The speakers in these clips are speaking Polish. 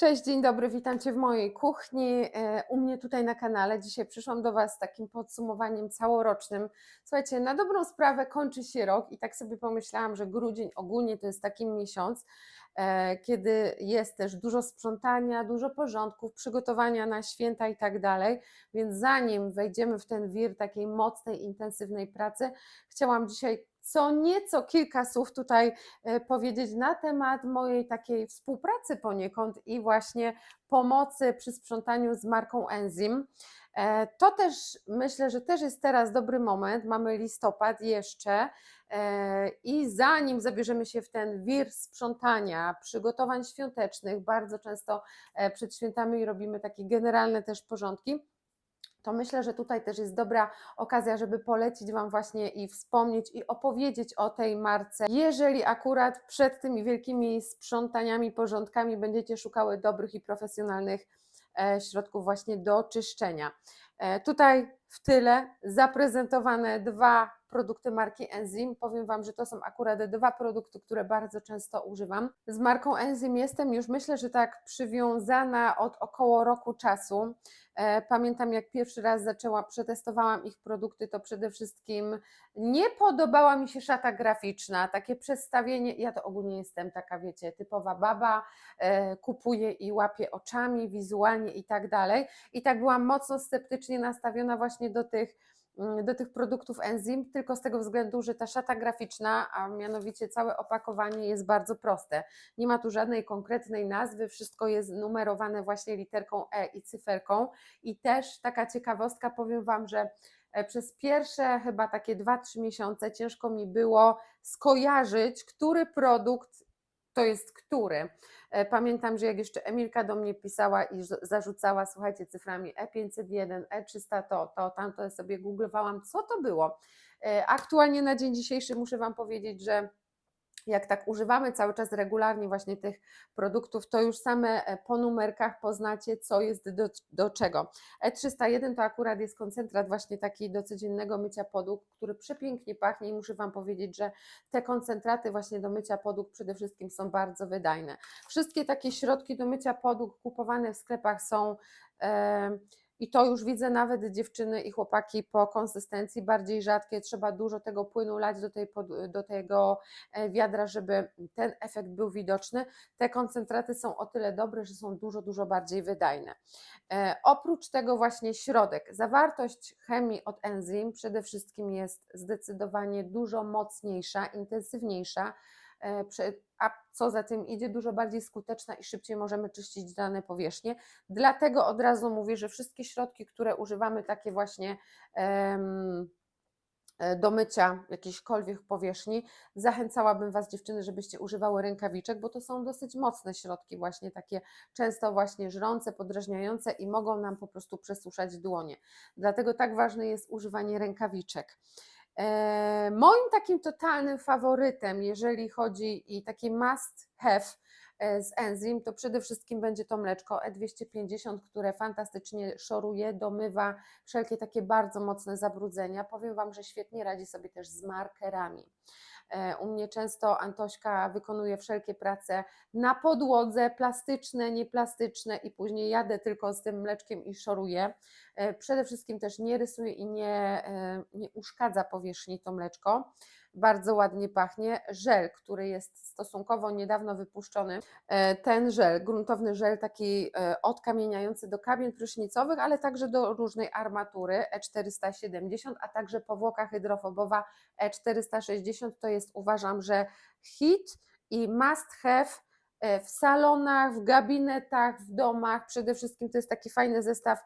Cześć, dzień dobry, witam Cię w mojej kuchni, e, u mnie tutaj na kanale. Dzisiaj przyszłam do Was z takim podsumowaniem całorocznym. Słuchajcie, na dobrą sprawę kończy się rok i tak sobie pomyślałam, że grudzień ogólnie to jest taki miesiąc, e, kiedy jest też dużo sprzątania, dużo porządków, przygotowania na święta i tak dalej. Więc zanim wejdziemy w ten wir takiej mocnej, intensywnej pracy, chciałam dzisiaj co nieco kilka słów tutaj e, powiedzieć na temat mojej takiej współpracy poniekąd i właśnie pomocy przy sprzątaniu z marką Enzym. E, To też myślę, że też jest teraz dobry moment. Mamy listopad jeszcze e, i zanim zabierzemy się w ten wir sprzątania, przygotowań świątecznych, bardzo często przed świętami robimy takie generalne też porządki to myślę, że tutaj też jest dobra okazja, żeby polecić Wam właśnie i wspomnieć i opowiedzieć o tej marce. Jeżeli akurat przed tymi wielkimi sprzątaniami, porządkami będziecie szukały dobrych i profesjonalnych e, środków właśnie do czyszczenia. E, Tutaj w tyle zaprezentowane dwa produkty marki Enzym. Powiem Wam, że to są akurat dwa produkty, które bardzo często używam. Z marką Enzym jestem już myślę, że tak przywiązana od około roku czasu. E, Pamiętam, jak pierwszy raz zaczęła, przetestowałam ich produkty, to przede wszystkim nie podobała mi się szata graficzna, takie przedstawienie. Ja to ogólnie jestem taka, wiecie, typowa baba, e, kupuję i łapię oczami, wizualnie i tak dalej. I tak byłam mocno sceptycznie nastawiona właśnie do tych mm, do tych produktów enzym, tylko z tego względu, że ta szata graficzna, a mianowicie całe opakowanie jest bardzo proste. Nie ma tu żadnej konkretnej nazwy, wszystko jest numerowane właśnie literką E i cyferką. I też taka ciekawostka, powiem Wam, że e, przez pierwsze chyba takie 2-3 miesiące ciężko mi było skojarzyć, który produkt to jest który. E, Pamiętam, że jak jeszcze Emilka do mnie pisała i zarzucała, słuchajcie, cyframi E E501, E300, to, to, tamto sobie googlowałam, co to było. E, Aktualnie na dzień dzisiejszy muszę Wam powiedzieć, że jak tak używamy cały czas regularnie właśnie tych produktów, to już same e, po numerkach poznacie, co jest do, do czego. E301 to akurat jest koncentrat właśnie taki do codziennego mycia podłóg, który przepięknie pachnie i muszę Wam powiedzieć, że te koncentraty właśnie do mycia podłóg przede wszystkim są bardzo wydajne. Wszystkie takie środki do mycia podłóg kupowane w sklepach są e, i to już widzę nawet dziewczyny i chłopaki po konsystencji bardziej rzadkie, trzeba dużo tego płynu lać do, tej do tego e, wiadra, żeby ten efekt był widoczny. Te koncentraty są o tyle dobre, że są dużo, dużo bardziej wydajne. E, oprócz tego właśnie środek. Zawartość chemii od enzym przede wszystkim jest zdecydowanie dużo mocniejsza, intensywniejsza, a co za tym idzie, dużo bardziej skuteczna i szybciej możemy czyścić dane powierzchnie. Dlatego od razu mówię, że wszystkie środki, które używamy, takie właśnie e, do mycia jakiejśkolwiek powierzchni, zachęcałabym Was dziewczyny, żebyście używały rękawiczek, bo to są dosyć mocne środki, właśnie takie często właśnie żrące, podrażniające i mogą nam po prostu przesuszać dłonie. Dlatego tak ważne jest używanie rękawiczek. E, Moim takim totalnym faworytem, jeżeli chodzi i taki must have e, z enzym, to przede wszystkim będzie to mleczko E250, które fantastycznie szoruje, domywa wszelkie takie bardzo mocne zabrudzenia. Powiem Wam, że świetnie radzi sobie też z markerami. E, U mnie często Antośka wykonuje wszelkie prace na podłodze, plastyczne, nieplastyczne i później jadę tylko z tym mleczkiem i szoruję. E, Przede wszystkim też nie rysuje i nie, e, nie uszkadza powierzchni to mleczko. Bardzo ładnie pachnie. Żel, który jest stosunkowo niedawno wypuszczony. E, Ten żel, gruntowny żel taki e, odkamieniający do kabin prysznicowych, ale także do różnej armatury E470, a także powłoka hydrofobowa E460 to jest uważam, że hit i must have e, w salonach, w gabinetach, w domach. Przede wszystkim to jest taki fajny zestaw,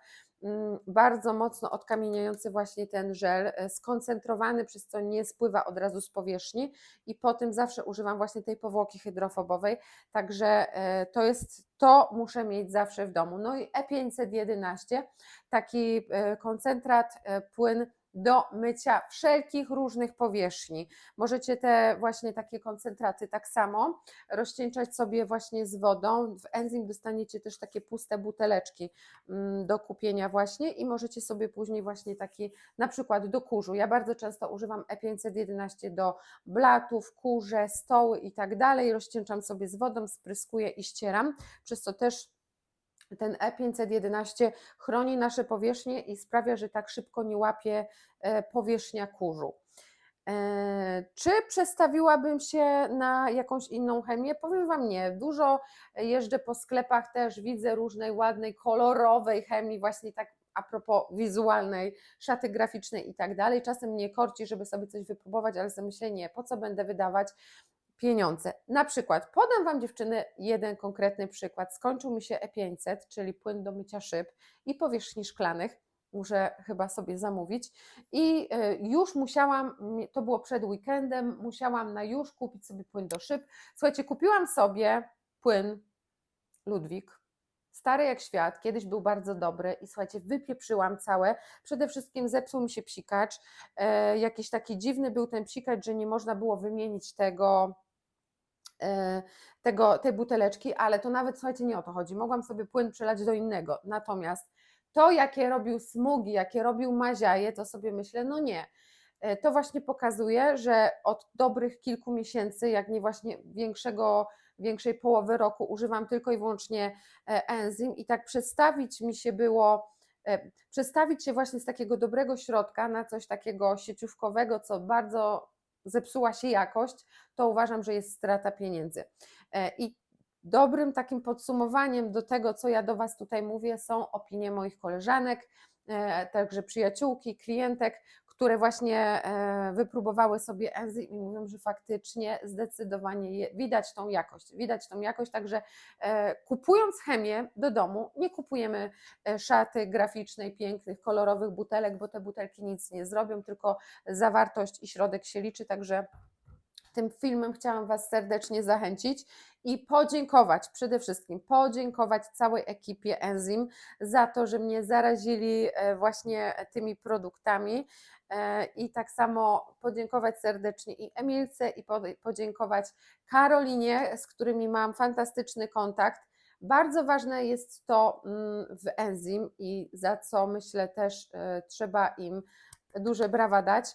bardzo mocno odkamieniający właśnie ten żel, e, skoncentrowany, przez co nie spływa od razu z powierzchni i po tym zawsze używam właśnie tej powłoki hydrofobowej, także e, to jest, to muszę mieć zawsze w domu. No i E511, taki e, koncentrat, płyn do mycia wszelkich różnych powierzchni. Możecie te właśnie takie koncentraty tak samo rozcieńczać sobie właśnie z wodą. W enzym dostaniecie też takie puste buteleczki mm, do kupienia właśnie i możecie sobie później właśnie taki na przykład do kurzu. Ja bardzo często używam E511 do blatów, kurze, stoły i tak dalej. Rozcieńczam sobie z wodą, spryskuję i ścieram, przez co też ten E E511 chroni nasze powierzchnie i sprawia, że tak szybko nie łapie e, powierzchnia kurzu. E, Czy przestawiłabym się na jakąś inną chemię? Powiem Wam nie. Dużo jeżdżę po sklepach też, widzę różnej ładnej, kolorowej chemii, właśnie tak a propos wizualnej, szaty graficznej i tak dalej. Czasem mnie korci, żeby sobie coś wypróbować, ale sobie myślę, nie, po co będę wydawać pieniądze. Na przykład, podam Wam dziewczyny jeden konkretny przykład. Skończył mi się E500, czyli płyn do mycia szyb i powierzchni szklanych. Muszę chyba sobie zamówić. I e, już musiałam, to było przed weekendem, musiałam na już kupić sobie płyn do szyb. Słuchajcie, kupiłam sobie płyn Ludwik. Stary jak świat, kiedyś był bardzo dobry i słuchajcie, wypieprzyłam całe. Przede wszystkim zepsuł mi się psikacz. E, jakiś taki dziwny był ten psikacz, że nie można było wymienić tego, tego, tej buteleczki, ale to nawet słuchajcie, nie o to chodzi. Mogłam sobie płyn przelać do innego. Natomiast to, jakie robił smugi, jakie robił maziaje, to sobie myślę, no nie. E, To właśnie pokazuje, że od dobrych kilku miesięcy, jak nie właśnie większego, większej połowy roku, używam tylko i wyłącznie e, enzym i tak przestawić mi się było, e, przestawić się właśnie z takiego dobrego środka na coś takiego sieciówkowego, co bardzo zepsuła się jakość, to uważam, że jest strata pieniędzy. E, I dobrym takim podsumowaniem do tego, co ja do Was tutaj mówię, są opinie moich koleżanek, e, także przyjaciółki, klientek, które właśnie e, wypróbowały sobie enzym i mówią, że faktycznie zdecydowanie widać tą jakość. Widać tą jakość, także e, kupując chemię do domu, nie kupujemy e, szaty graficznej, pięknych, kolorowych butelek, bo te butelki nic nie zrobią, tylko zawartość i środek się liczy, także tym filmem chciałam Was serdecznie zachęcić i podziękować, przede wszystkim podziękować całej ekipie Enzym za to, że mnie zarazili właśnie tymi produktami i tak samo podziękować serdecznie i Emilce i podziękować Karolinie, z którymi mam fantastyczny kontakt. Bardzo ważne jest to mm, w Enzym i za co myślę też e, trzeba im duże brawa dać,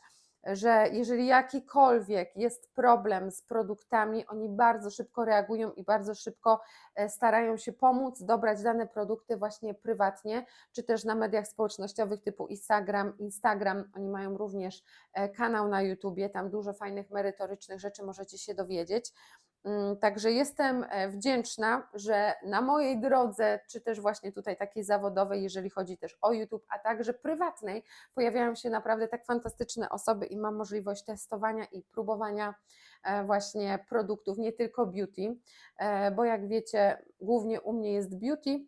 że jeżeli jakikolwiek jest problem z produktami, oni bardzo szybko reagują i bardzo szybko e, starają się pomóc, dobrać dane produkty właśnie prywatnie, czy też na mediach społecznościowych typu Instagram. Instagram, oni mają również e, kanał na YouTubie, tam dużo fajnych, merytorycznych rzeczy możecie się dowiedzieć. Mm, Także jestem e, wdzięczna, że na mojej drodze, czy też właśnie tutaj takiej zawodowej, jeżeli chodzi też o YouTube, a także prywatnej, pojawiają się naprawdę tak fantastyczne osoby i mam możliwość testowania i próbowania e, właśnie produktów, nie tylko beauty, e, bo jak wiecie, głównie u mnie jest beauty.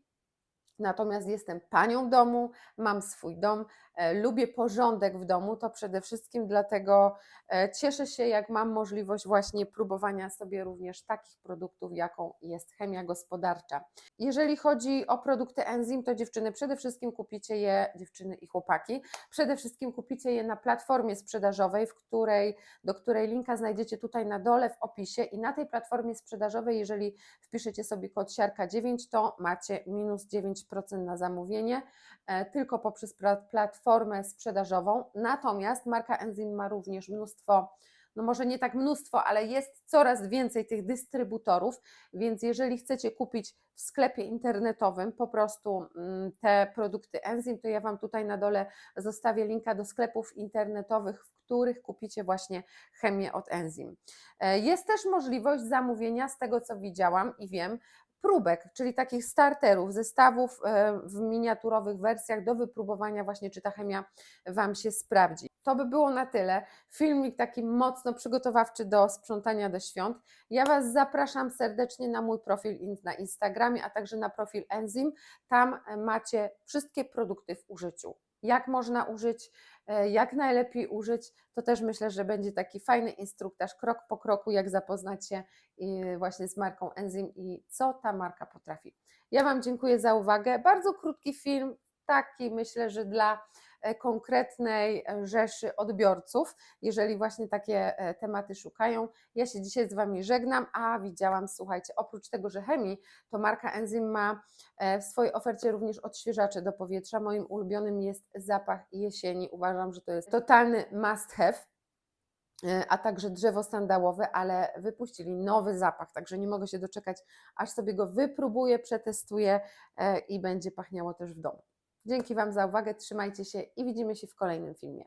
Natomiast jestem panią domu, mam swój dom, lubię porządek w domu, to przede wszystkim dlatego e, cieszę się, jak mam możliwość właśnie próbowania sobie również takich produktów, jaką jest chemia gospodarcza. Jeżeli chodzi o produkty enzym, to dziewczyny przede wszystkim kupicie je, dziewczyny i chłopaki, przede wszystkim kupicie je na platformie sprzedażowej, w której, do której linka znajdziecie tutaj na dole w opisie i na tej platformie sprzedażowej, jeżeli wpiszecie sobie kod siarka9, to macie minus 9% na zamówienie, e, tylko poprzez pla- platformę sprzedażową. Natomiast marka Enzym ma również mnóstwo, no może nie tak mnóstwo, ale jest coraz więcej tych dystrybutorów, więc jeżeli chcecie kupić w sklepie internetowym po prostu mm, te produkty Enzym, to ja Wam tutaj na dole zostawię linka do sklepów internetowych, w których kupicie właśnie chemię od Enzym. E, Jest też możliwość zamówienia, z tego co widziałam i wiem, próbek, czyli takich starterów, zestawów e, w miniaturowych wersjach do wypróbowania właśnie, czy ta chemia Wam się sprawdzi. To by było na tyle. Filmik taki mocno przygotowawczy do sprzątania do świąt. Ja Was zapraszam serdecznie na mój profil na Instagramie, a także na profil Enzym. Tam e, macie wszystkie produkty w użyciu. Jak można użyć, e, jak najlepiej użyć, to też myślę, że będzie taki fajny instruktaż krok po kroku, jak zapoznać się i właśnie z marką Enzym i co ta marka potrafi. Ja Wam dziękuję za uwagę. Bardzo krótki film, taki myślę, że dla e, E, konkretnej e, rzeszy odbiorców, jeżeli właśnie takie e, tematy szukają. Ja się dzisiaj z Wami żegnam, a widziałam, słuchajcie, oprócz tego, że chemii, to marka Enzym ma w swojej ofercie również odświeżacze do powietrza. Moim ulubionym jest zapach jesieni. Uważam, że to jest totalny must have a także drzewo sandałowe, ale wypuścili nowy zapach, także nie mogę się doczekać, aż sobie go wypróbuję, przetestuję i będzie pachniało też w domu. Dzięki Wam za uwagę, trzymajcie się i widzimy się w kolejnym filmie.